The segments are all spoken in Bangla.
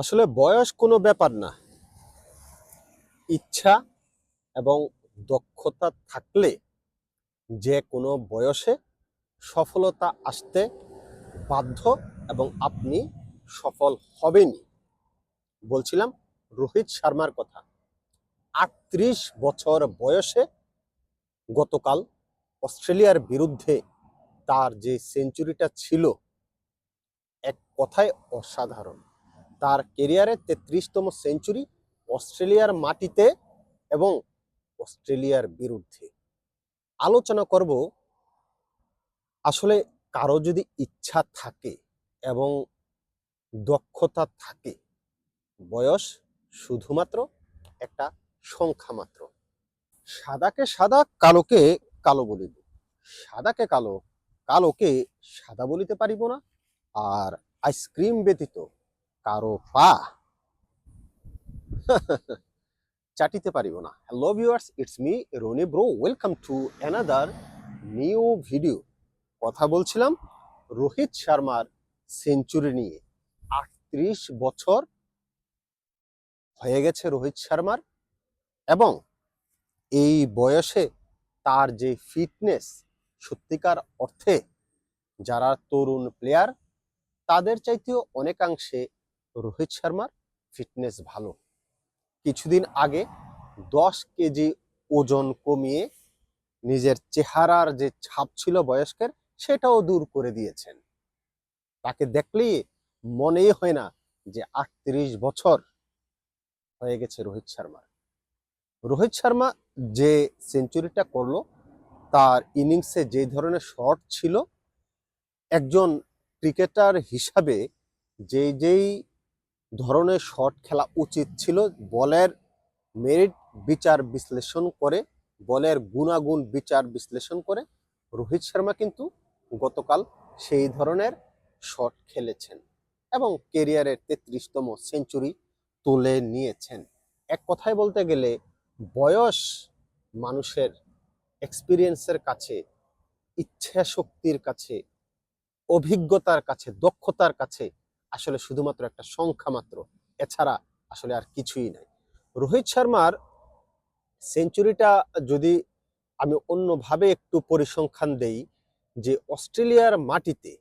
আসলে বয়স কোনো ব্যাপার না। ইচ্ছা এবং দক্ষতা থাকলে যে কোনো বয়সে সফলতা আসতে বাধ্য এবং আপনি সফল হবেনই। বলছিলাম রোহিত শর্মার কথা। আটত্রিশ বছর বয়সে গতকাল অস্ট্রেলিয়ার বিরুদ্ধে তার যে সেঞ্চুরিটা ছিল, এক কথায় অসাধারণ। তার কেরিয়ারে তেত্রিশতম সেঞ্চুরি অস্ট্রেলিয়ার মাটিতে এবং অস্ট্রেলিয়ার বিরুদ্ধে। আলোচনা করব, আসলে কারও যদি ইচ্ছা থাকে এবং দক্ষতা থাকে, বয়স শুধুমাত্র একটা সংখ্যা মাত্র। সাদাকে সাদা, কালোকে কালো বলিব। সাদাকে কালো, কালোকে সাদা বলিতে পারিব না। আর আইসক্রিম ব্যতীত কারও পা। চাটিতে পারিব না। Hello viewers it's me Roni bro welcome to another new video কথা বলছিলাম রোহিত শর্মার সেঞ্চুরি নিয়ে। আটত্রিশ বছর হয়ে গেছে রোহিত শর্মার এবং এই বয়সে তার যে ফিটনেস সত্যিকার অর্থে যারা তরুণ প্লেয়ার তাদের চাইতেও অনেকাংশে রোহিত শর্মার ফিটনেস ভালো। কিছুদিন আগে দশ কেজি ওজন কমিয়ে নিজের চেহারার যে ছাপ ছিল বয়স্কের, সেটাও দূর করে দিয়েছেন। তাকে দেখলেই মনেই হয় না যে আটত্রিশ বছর হয়ে গেছে রোহিত শর্মার। রোহিত শর্মা যে সেঞ্চুরিটা করল, তার ইনিংসে যে ধরনের শট ছিল, একজন ক্রিকেটার হিসাবে যে যেই ধরনের শট খেলা উচিত ছিল। বলের মেরিট বিচার বিশ্লেষণ করে, বলের গুণাগুণ বিচার বিশ্লেষণ করে রোহিত শর্মা কিন্তু গতকাল সেই ধরনের শট খেলেছেন এবং কেরিয়ারের তেত্রিশতম সেঞ্চুরি তুলে নিয়েছেন। এক কথায় বলতে গেলে বয়স মানুষের এক্সপিরিয়েন্সের কাছে ইচ্ছা শক্তির কাছে, অভিজ্ঞতার কাছে, দক্ষতার কাছে আসলে শুধুমাত্র একটা সংখ্যা মাত্র। এছাড়া আসলে আর কিছুই নাই। রোহিত শর্মার সেঞ্চুরিটা যদি আমি অন্যভাবে একটু পরিসংখ্যান দেই, যে অস্ট্রেলিয়ার মাটিতে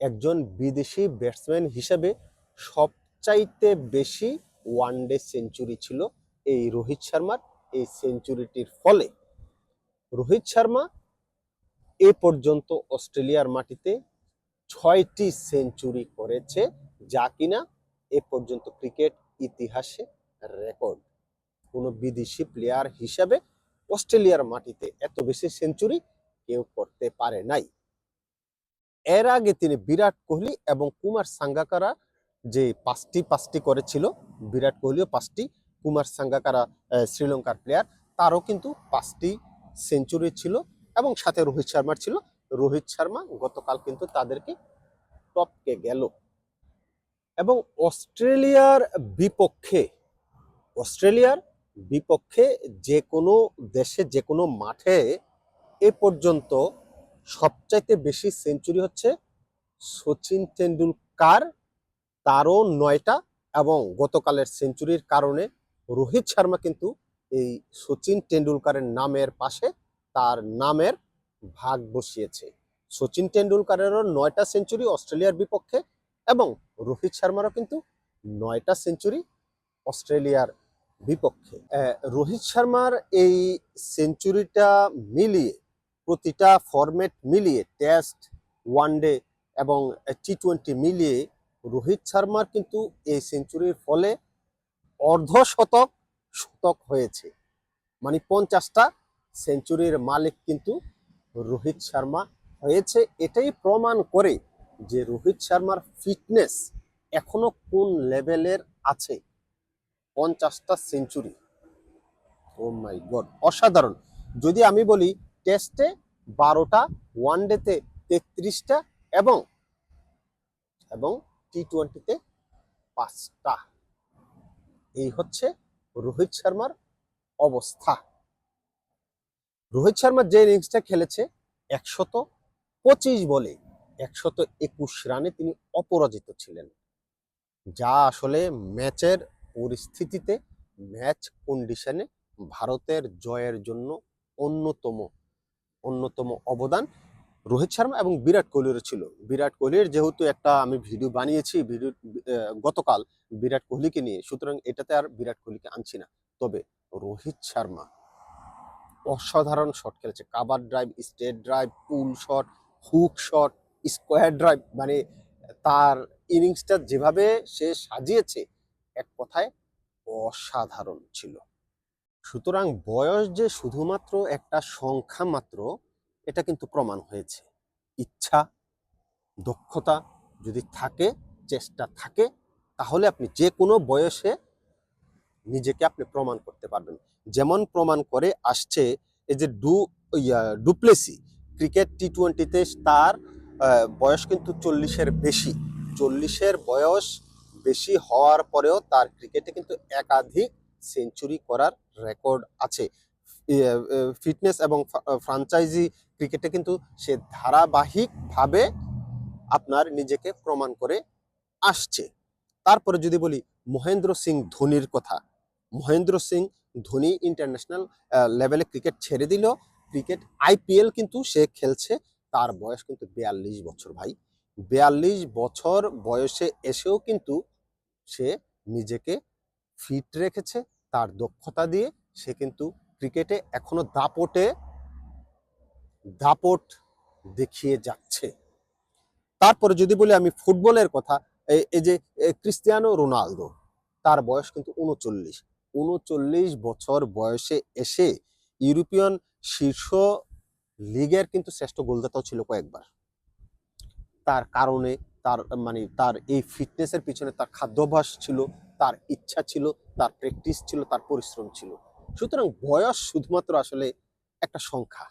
একজন বিদেশি ব্যাটসম্যান হিসেবে সবচাইতে বেশি ওয়ানডে সেঞ্চুরি ছিল এই রোহিত শর্মার। এই সেঞ্চুরিটির ফলে রোহিত শর্মা এ পর্যন্ত অস্ট্রেলিয়ার মাটিতে ছয়টি সেঞ্চুরি করেছে। যা কিনা এ পর্যন্ত ক্রিকেট ইতিহাসে রেকর্ড। কোনো বিদেশি প্লেয়ার হিসাবে অস্ট্রেলিয়ার মাটিতে এত বেশি সেঞ্চুরি কেউ করতে পারে নাই। এর আগে তিনি বিরাট কোহলি এবং কুমার সাঙ্গাকারা যে পাঁচটি পাঁচটি করেছিল, বিরাট কোহলিও পাঁচটি, কুমার সাঙ্গাকারা শ্রীলঙ্কার প্লেয়ার, তারও কিন্তু পাঁচটি সেঞ্চুরি ছিল এবং সাথে রোহিত শর্মার ছিল। রোহিত শর্মা গতকাল কিন্তু তাদেরকে টপকে গেল। এবং অস্ট্রেলিয়ার বিপক্ষে অস্ট্রেলিয়ার বিপক্ষে যে কোনো দেশে, যে কোনো মাঠে এ পর্যন্ত সবচাইতে বেশি সেঞ্চুরি হচ্ছে সচিন তেন্ডুলকার। তারও নয়টা এবং গতকালের সেঞ্চুরির কারণে রোহিত শর্মা কিন্তু এই সচিন তেন্ডুলকারের নামের পাশে তার নামের ভাগ বসিয়েছে। সচিন তেন্ডুলকারেরও নয়টা সেঞ্চুরি অস্ট্রেলিয়ার বিপক্ষে এবং রোহিত শর্মারও কিন্তু নয়টা সেঞ্চুরি অস্ট্রেলিয়ার বিপক্ষে। রোহিত শর্মার এই সেঞ্চুরিটা মিলিয়ে, প্রতিটা ফরম্যাট মিলিয়ে টেস্ট ওয়ানডে এবং টি টোয়েন্টি মিলিয়ে রোহিত শর্মার কিন্তু এই সেঞ্চুরির ফলে অর্ধ শতক শতক হয়েছে। মানে পঞ্চাশটা সেঞ্চুরির মালিক কিন্তু রোহিত শর্মা হয়েছে। এটাই প্রমাণ করে যে রোহিত শর্মার ফিটনেস এখনও কোন লেভেলের আছে? পঞ্চাশটা সেঞ্চুরি। ও মাই গড, অসাধারণ। যদি আমি বলি টেস্টে বারোটা, ওয়ানডেতে তেত্রিশটা এবং এবং টি টোয়েন্টিতে পাঁচটা। এই হচ্ছে রোহিত শর্মার অবস্থা। রোহিত শর্মা যে ইনিংসটা খেলেছে, একশত পঁচিশ বলে। একশত একুশ রানে তিনি অপরাজিত ছিলেন। যা আসলে ম্যাচের পরিস্থিতিতে, ম্যাচ কন্ডিশনে ভারতের জয়ের জন্য অন্যতম অন্যতম অবদান রোহিত শর্মা এবং বিরাট কোহলিরও ছিল। বিরাট কোহলির যেহেতু একটা আমি ভিডিও বানিয়েছি, ভিডিও গতকাল বিরাট কোহলিকে নিয়ে, সুতরাং এটাতে আর বিরাট কোহলিকে আনছি না। তবে রোহিত শর্মা অসাধারণ শট খেলেছে। Cover drive, straight drive, pull shot, hook shot square drive মানে তার ইনিংসটা যেভাবে সে সাজিয়েছে এক কথায় অসাধারণ ছিল। সুতরাং বয়স যে শুধুমাত্র একটা সংখ্যা মাত্র এটা কিন্তু প্রমাণ হয়েছে। ইচ্ছা দক্ষতা যদি থাকে চেষ্টা থাকে তাহলে আপনি যে কোনো বয়সে নিজেকে আপনি প্রমাণ করতে পারবেন। যেমন প্রমাণ করে আসছে এই যে ডু ইয়া, ডুপ্লেসি ক্রিকেট টি টোয়েন্টিতে তার বয়স কিন্তু চল্লিশের বেশি। চল্লিশের বয়স বেশি হওয়ার পরেও তার ক্রিকেটে কিন্তু একাধিক সেঞ্চুরি করার রেকর্ড আছে। ফিটনেস এবং ফ্রাঞ্চাইজি ক্রিকেটে কিন্তু সে ধারাবাহিকভাবে আপনার নিজেকে প্রমাণ করে আসছে। তারপরে যদি বলি মহেন্দ্র সিং ধোনির কথা। মহেন্দ্র সিং ধোনি ইন্টারন্যাশনাল লেভেলে ক্রিকেট ছেড়ে দিল। ক্রিকেট আইপিএল কিন্তু সে খেলছে তার বয়স কিন্তু বিয়াল্লিশ বছর ভাই। বিয়াল্লিশ বছর বয়সে এসেও কিন্তু সে নিজেকে ফিট রেখেছে, তার দক্ষতা দিয়ে সে কিন্তু ক্রিকেটে এখনও দাপটে দাপট দেখিয়ে যাচ্ছে। তারপরে যদি বলি আমি ফুটবলের কথা এই- যে ক্রিস্টিয়ানো রোনালদো, তার বয়স কিন্তু উনচল্লিশ। উনচল্লিশ বছর বয়সে এসে ইউরোপিয়ান শীর্ষ লিগের কিন্তু শ্রেষ্ঠ গোলদাতাও ছিল কয়েকবার। তার কারণে তার মানে তার এই ফিটনেসের পিছনে তার খাদ্যাভ্যাস ছিল, তার ইচ্ছা ছিল, তার প্র্যাকটিস ছিল, তার পরিশ্রম ছিল। সুতরাং বয়স শুধুমাত্র আসলে একটা সংখ্যা।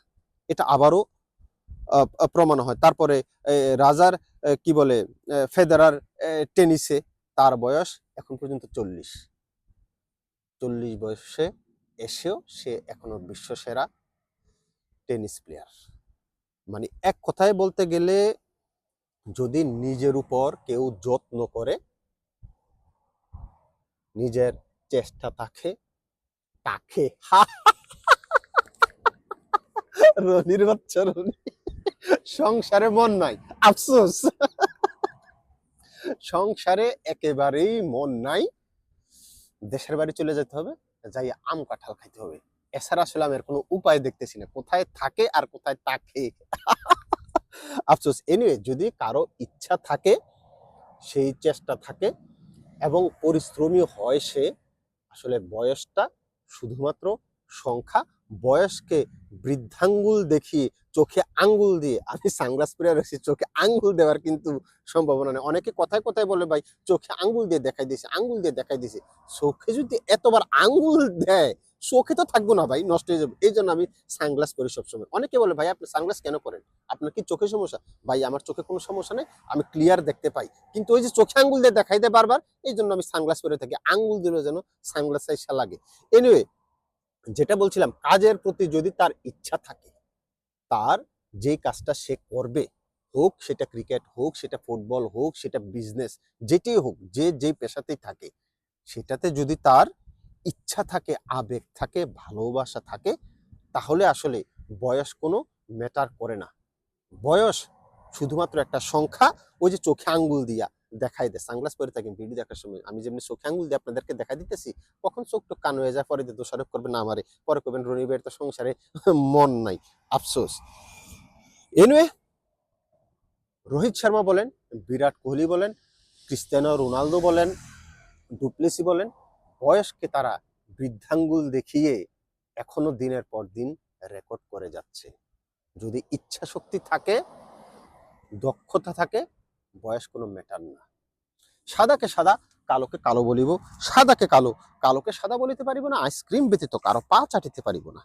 এটা আবারও প্রমাণ হয়। তারপরে রাজার কি বলে ফেদারার টেনিসে তার বয়স এখন পর্যন্ত চল্লিশ। চল্লিশ বয়সে এসেও সে এখনও বিশ্বসেরা টেনিস প্লেয়ার। মানে এক কথায় বলতে গেলে, যদি নিজের উপর কেউ যত্ন করে, নিজের চেষ্টা থাকে তাকে রনির বাচ্চা, রনি। সংসারে মন নাই, আফসোস। সংসারে একেবারেই মন নাই। দেশের বাড়ি চলে যেতে হবে, যাই আম কাঁঠাল খাইতে হবে। এছাড়া আসলে আমি কোনো উপায় দেখতেছি না। কোথায় থাকে আর কোথায় তাকে? আফসোস। এনিওয়ে যদি কারও ইচ্ছা থাকে, সেই চেষ্টা থাকে এবং পরিশ্রমী হয় সে, আসলে বয়সটা শুধুমাত্র সংখ্যা বয়সকে বৃদ্ধাঙ্গুল দেখিয়ে চোখে আঙ্গুল দিয়ে। আমি সানগ্লাস পরে রাখছি, চোখে আঙ্গুল দেওয়ার কিন্তু সম্ভাবনা নেই। অনেকে কথায় কথায় বলে, ভাই, চোখে আঙ্গুল দিয়ে দেখাই দিয়েছে, আঙ্গুল দিয়ে দেখাই দিয়েছে। চোখে যদি এতবার আঙ্গুল দেয়, চোখে তো থাকব না, ভাই, নষ্ট হয়ে যাবে। এই জন্য আমি সানগ্লাস পরি সবসময়। অনেকে বলে, ভাই, আপনি সানগ্লাস কেন করেন? আপনার কি চোখে সমস্যা? ভাই, আমার চোখে কোনো সমস্যা নেই, আমি ক্লিয়ার দেখতে পাই। কিন্তু ওই যে চোখে আঙ্গুল দিয়ে দেখাই দেয় বারবার এই জন্য আমি সানগ্লাস পরে থাকি। আঙ্গুল দিলেও যেন সানগ্লাস আইসা লাগে। এনিওয়ে যেটা বলছিলাম, কাজের প্রতি যদি তার ইচ্ছা থাকে, তার যে কাজটা সে করবে, হোক সেটা ক্রিকেট, হোক সেটা ফুটবল, হোক সেটা বিজনেস যেটাই হোক, যে যে পেশাতেই থাকে, সেটাতে যদি তার ইচ্ছা থাকে, আবেগ থাকে, ভালোবাসা থাকে, তাহলে আসলে বয়স কোনো ম্যাটার করে না। বয়স শুধুমাত্র একটা সংখ্যা, ওই যে চোখে আঙ্গুল দিয়া দেখাই দেয়, সানগ্লাস পরে থাকি ভিডিও দেখার সময়। আমি যেমনি চোখে আঙ্গুল দিয়ে আপনাদেরকে দেখা দিতেছি, কখন চোখ টোক কান হয়ে যায়, পরে দিয়ে দোষারোপ করবে না আমারে। পরে করবেন রনিবের তো সংসারে মন নাই। আফসোস। এনওয়ে রোহিত শর্মা বলেন, বিরাট কোহলি বলেন, ক্রিস্টিয়ানো রোনালদো বলেন, ডুপ্লেসি বলেন, বয়সকে তারা বৃদ্ধাঙ্গুল দেখিয়ে এখনও দিনের পর দিন রেকর্ড করে যাচ্ছে। যদি ইচ্ছা শক্তি থাকে, দক্ষতা থাকে বয়স কোনো ম্যাটার না। সাদাকে সাদা, কালোকে কালো বলিব। সাদাকে কালো, কালোকে সাদা বলিতে পারিব না আইসক্রিম ব্যতীত কারও পা চাটিতে পারিব না।